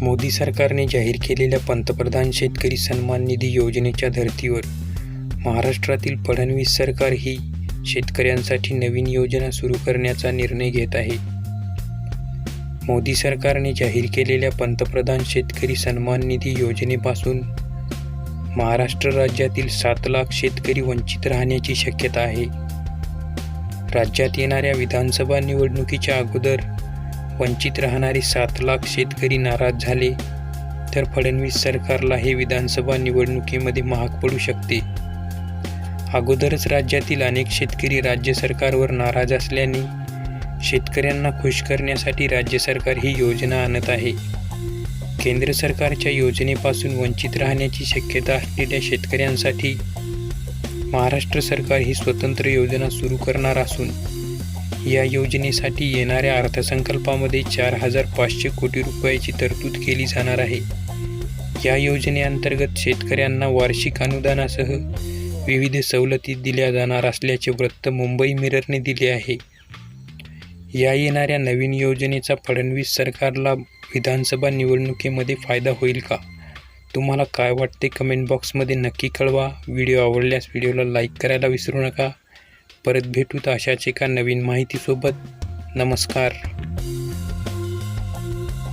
मोदी सरकारने जाहीर केलेल्या पंतप्रधान शेतकरी सन्मान निधी योजनेच्या धर्तीवर महाराष्ट्रातील फडणवीस सरकार ही शेतकऱ्यांसाठी नवीन योजना सुरू करण्याचा निर्णय घेत आहे. मोदी सरकारने जाहीर केलेल्या पंतप्रधान शेतकरी सन्मान निधी योजनेपासून महाराष्ट्र राज्यातील सात लाख शेतकरी वंचित राहण्याची शक्यता आहे. राज्यात येणाऱ्या विधानसभा निवडणुकीच्या अगोदर वंचित राहणारे सात लाख शेतकरी नाराज झाले तर फडणवीस सरकारला हे विधानसभा निवडणुकीमध्ये महाग पडू शकते. अगोदरच राज्यातील अनेक शेतकरी राज्य सरकारवर नाराज असल्याने शेतकऱ्यांना खुश करण्यासाठी राज्य सरकार ही योजना आणत आहे. केंद्र सरकारच्या योजनेपासून वंचित राहण्याची शक्यता असलेल्या शेतकऱ्यांसाठी महाराष्ट्र सरकार ही स्वतंत्र योजना सुरू करणार असून या योजनेसाठी येणाऱ्या अर्थसंकल्पामध्ये चार हजार पाचशे कोटी रुपयाची तरतूद केली जाणार आहे. या योजनेअंतर्गत शेतकऱ्यांना वार्षिक अनुदानासह विविध सवलती दिल्या जाणार असल्याचे वृत्त मुंबई मिररने दिले आहे. या येणाऱ्या नवीन योजनेचा फडणवीस सरकारला विधानसभा निवडणुकीमध्ये फायदा होईल का? तुम्हाला काय वाटते? कमेंट बॉक्समध्ये नक्की कळवा. व्हिडिओ आवडल्यास व्हिडिओला लाईक करायला विसरू नका. परत भेटूत अशाच एका नवीन माहितीसोबत. नमस्कार.